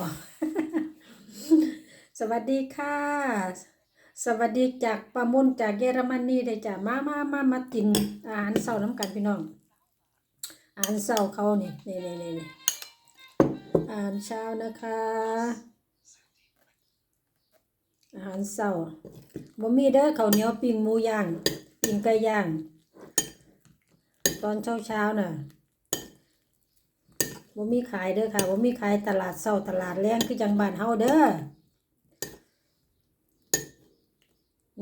บ่สวัสดีค่ะ สวัสดีจากปามุนจากเยอรมนีได้จ้ะมามามามากินอาหารเช้าน้ำกันพี่น้องอาหารเช้าเขานี่นี่นี่นี่นี่อาหารเช้านะคะ อาหารเช้าบ่มีเด้อข้าวเหนียวปิ้งหมูย่างปิ้งไก่ย่าง ตอนเช้าเช้าน่ะ บ่มีขายเด้อค่ะบ่มีขายตลาดเช้าตลาดแรงคือจังบ้านเฮาเด้อ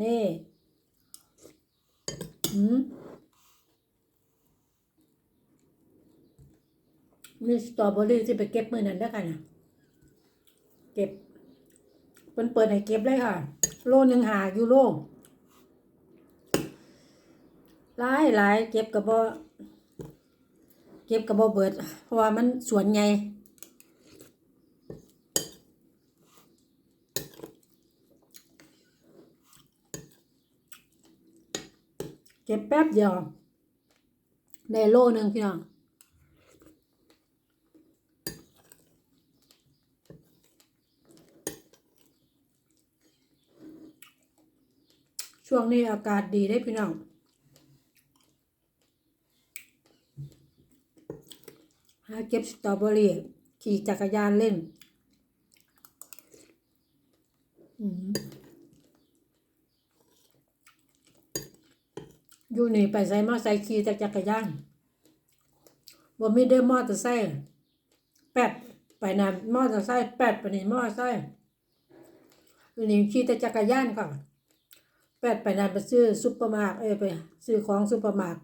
นี่อืมมีสตรอเบอรี่ที่ไปเก็บมือนั้นได้อค่ะนเก็บเปินเปิดให้เก็บเลยค่ะ โลหนึ่งหายูโรหลายหลายเก็บกับบ่เก็บกับบ่เบิด เพราะว่ามันสวนใหญ่เก็บแป๊บเดียวได้โลหนึ่งพี่น้องช่วงนี้อากาศดีได้พี่น้อง หาเก็บสตรอเบอรี่ขี่จักรยานเล่น อยู่นี่ไปใส่มาใส่ขี่จากจักรยานบ่มีเด้อมอเตอร์ไซค์แปดไปนานมอเตอร์ไซค์แปดไปนี่มอเตอร์ไซค์อยู่นี่ขี่แต่จักรยานค่ะแปดไปนานไปซื้อซุปเปอร์มาร์ทเอ้ยไปซื้อของซุปเปอร์มาร์ท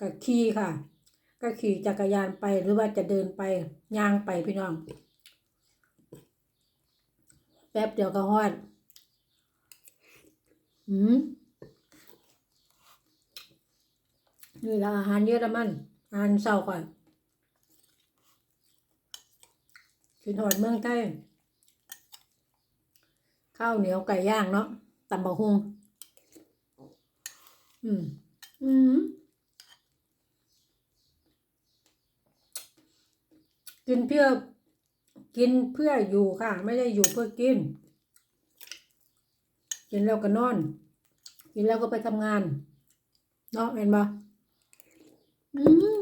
ก็ขี่ค่ะ ก็ขี่จักรยานไปหรือว่าจะเดินไปย่างไปพี่น้อง แป๊บเดียวก็ฮอดอืมนี่ละอาหารเยอรมันอาหารเช้าก่อนกินหอดเมืองไทยข้าวเหนียวไก่ย่างเนาะตำบะฮุงอืม อืม กินเพื่อกินเพื่ออยู่ค่ะ ไม่ได้อยู่เพื่อกิน กินแล้วก็นอน กินแล้วก็ไปทำงานเนาะเห็นปะอืม